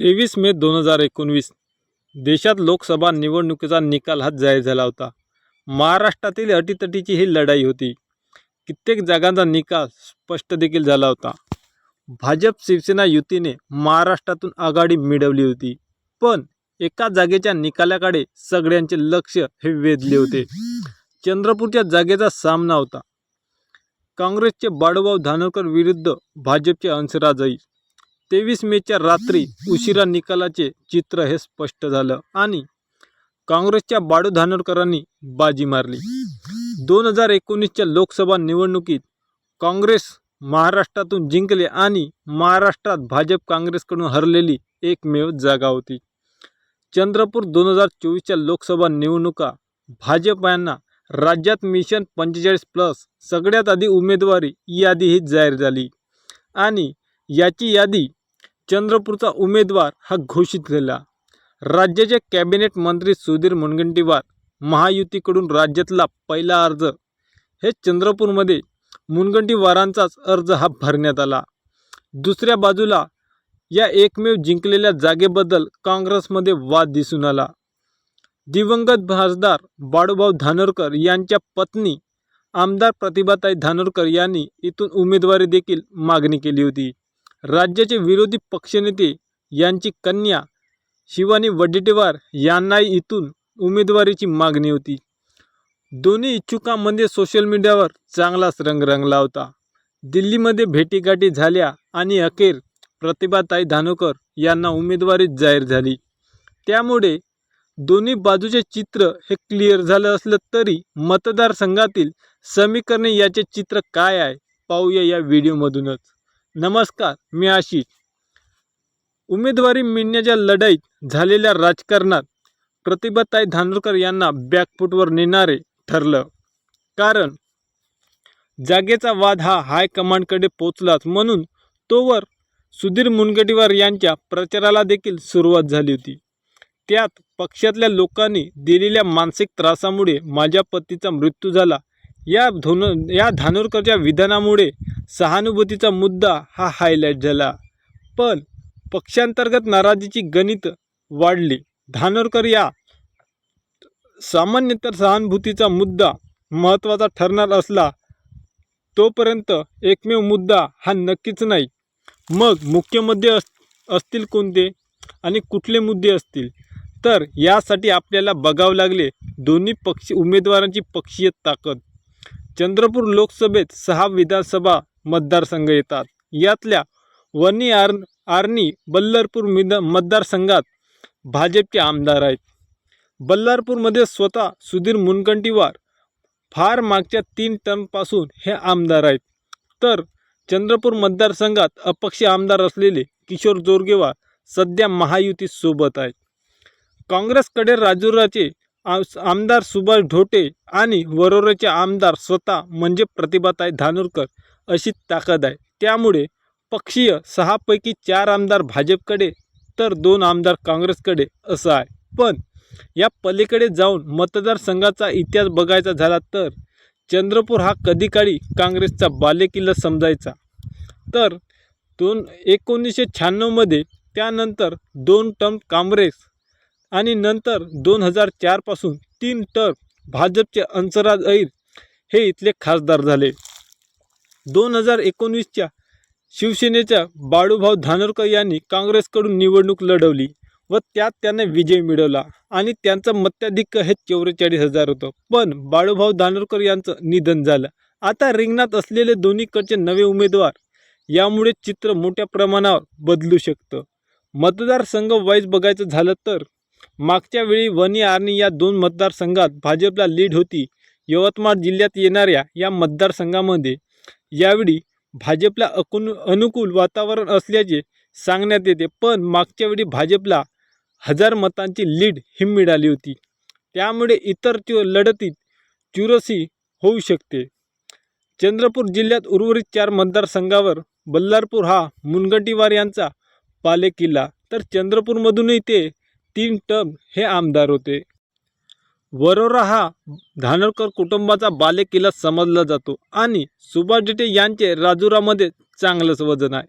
तेवीस मे दोन हजार एकोणवीस. देशात लोकसभा निवडणुकीचा निकाल हा जाहीर झाला होता. महाराष्ट्रातील अटीतटीची ही लढाई होती. कित्येक जागांचा निकाल स्पष्ट देखील झाला होता. भाजप शिवसेना युतीने महाराष्ट्रातून आघाडी मिळवली होती. पण एका जागेच्या निकालाकडे सगळ्यांचे लक्ष हे वेधले होते. चंद्रपूरच्या जागेचा सामना होता. काँग्रेसचे बाळूभाऊ धानोरकर विरुद्ध भाजपचे हंसराज तेवीस मेच्या रात्री उशिरा निकालाचे चित्र हे स्पष्ट झालं आणि काँग्रेसच्या बाळू धानोरकरांनी बाजी मारली. दोन हजार एकोणीसच्या लोकसभा निवडणुकीत काँग्रेस महाराष्ट्रातून जिंकले आणि महाराष्ट्रात भाजप काँग्रेसकडून हरलेली एकमेव जागा होती. चंद्रपूर दोन हजार चोवीसच्या लोकसभा निवडणुका भाजप यांना राज्यात मिशन पंचेचाळीस प्लस सगळ्यात आधी उमेदवारी यादी ही जाहीर झाली आणि याची यादी चंद्रपूरचा उमेदवार हा घोषित झाला. राज्याचे कॅबिनेट मंत्री सुधीर मुनगंटीवार महायुतीकडून राज्यातला पहिला अर्ज. हे चंद्रपूरमध्ये मुनगंटीवारांचाच अर्ज हा भरण्यात आला. दुसऱ्या बाजूला या एकमेव जिंकलेल्या जागेबद्दल काँग्रेसमध्ये वाद दिसून आला. दिवंगत खासदार बाळूभाऊ धानोरकर यांच्या पत्नी आमदार प्रतिभाताई धानोरकर यांनी इथून उमेदवारी देखील मागणी केली होती. राज्याचे विरोधी पक्षनेते यांची कन्या शिवानी वडेट्टीवार यांनाही इथून उमेदवारीची मागणी होती. दोन्ही इच्छुकांमध्ये सोशल मीडियावर चांगलाच रंग रंगला होता. दिल्लीमध्ये भेटीगाठी झाल्या आणि अखेर प्रतिभाताई धानोकर यांना उमेदवारी जाहीर झाली. त्यामुळे दोन्ही बाजूचे चित्र हे क्लिअर झालं असलं तरी मतदारसंघातील समीकरणे याचे चित्र काय आहे? पाहूया या व्हिडिओमधूनच नमस्कार मी आशिष. उमेदवारी मिळण्याच्या लढाईत झालेल्या राजकारणात प्रतिभाताई धानोरकर यांना बॅकफूटवर नेणारे ठरलं. कारण जागेचा वाद हा हायकमांडकडे पोचलाच म्हणून तोवर सुधीर मुनगंटीवार यांच्या प्रचाराला देखील सुरुवात झाली होती. त्यात पक्षातल्या लोकांनी दिलेल्या मानसिक त्रासामुळे माझ्या पतीचा मृत्यू झाला. या धोन या धानोरकरच्या विधानामुळे सहानुभूतीचा मुद्दा हा हायलाईट झाला. पण पक्षांतर्गत नाराजीची गणित वाढली. धानोरकर या सामान्यतः सहानुभूतीचा मुद्दा महत्त्वाचा ठरणार असला तोपर्यंत एकमेव मुद्दा हा नक्कीच नाही. मग मुख्य मुद्दे अस असतील कोणते आणि कुठले मुद्दे असतील? तर यासाठी आपल्याला बघावं लागले दोन्ही पक्ष उमेदवारांची पक्षीय ताकद. चंद्रपूर लोकसभेत सहा विधानसभा मतदारसंघ येतात. यातल्या वनी आर आर्नी बल्लारपूर मिद मतदारसंघात भाजपचे आमदार आहेत. बल्लारपूरमध्ये स्वतः सुधीर मुनगंटीवार फार मागच्या तीन टर्मपासून हे आमदार आहेत. तर चंद्रपूर मतदारसंघात अपक्ष आमदार असलेले किशोर जोरगेवार सध्या महायुतीसोबत आहेत. काँग्रेसकडे राजुराचे आमदार सुभाष ढोटे आणि वरोराचे आमदार स्वतः म्हणजे प्रतिभाताई धानोरकर अशी ताकद आहे. त्यामुळे पक्षीय सहापैकी चार आमदार भाजपकडे तर दोन आमदार काँग्रेसकडे असं आहे. पण या पलीकडे जाऊन मतदारसंघाचा इतिहास बघायचा झाला तर चंद्रपूर हा कधी काळी काँग्रेसचा बालेकिल्ला समजायचा. तर दोन एकोणीसशे शहाण्णवमध्ये त्यानंतर दोन टर्म काँग्रेस आणि नंतर दोन हजार चारपासून तीन टर्म भाजपचे अंसराज ऐर हे इथले खासदार झाले. दोन हजार एकोणवीसच्या शिवसेनेच्या बाळूभाऊ धानोरकर यांनी काँग्रेसकडून निवडणूक लढवली व त्यात त्यांना विजय मिळवला आणि त्यांचं मत्याधिक्य हे चौवेचाळीस हजार होतं. पण बाळूभाऊ धानोरकर यांचं निधन झालं. आता रिंगणात असलेले दोन्हीकडचे नवे उमेदवार यामुळे चित्र मोठ्या प्रमाणावर बदलू शकतं. मतदारसंघ वाईज बघायचं झालं तर मागच्या वेळी वनी आर्नी या दोन मतदारसंघात भाजपला लीड होती. यवतमाळ जिल्ह्यात येणाऱ्या या मतदारसंघामध्ये यावेळी भाजपला अकुन अनुकूल वातावरण असल्याचे सांगण्यात येते. पण मागच्या वेळी भाजपला हजार मतांची लीड ही मिळाली होती. त्यामुळे इतर चु लढतीत चुरसी होऊ शकते. चंद्रपूर जिल्ह्यात उर्वरित चार मतदारसंघावर बल्लारपूर हा मुनगंटीवार यांचा पालेकिल्ला. तर चंद्रपूरमधूनही ते तीन टर्म हे आमदार होते. वरोरा हा धानोरकर कुटुंबाचा बालेकिल्ला समजला जातो आणि सुभाष डेटे यांचे राजुरामध्ये चांगलंच वजन आहे.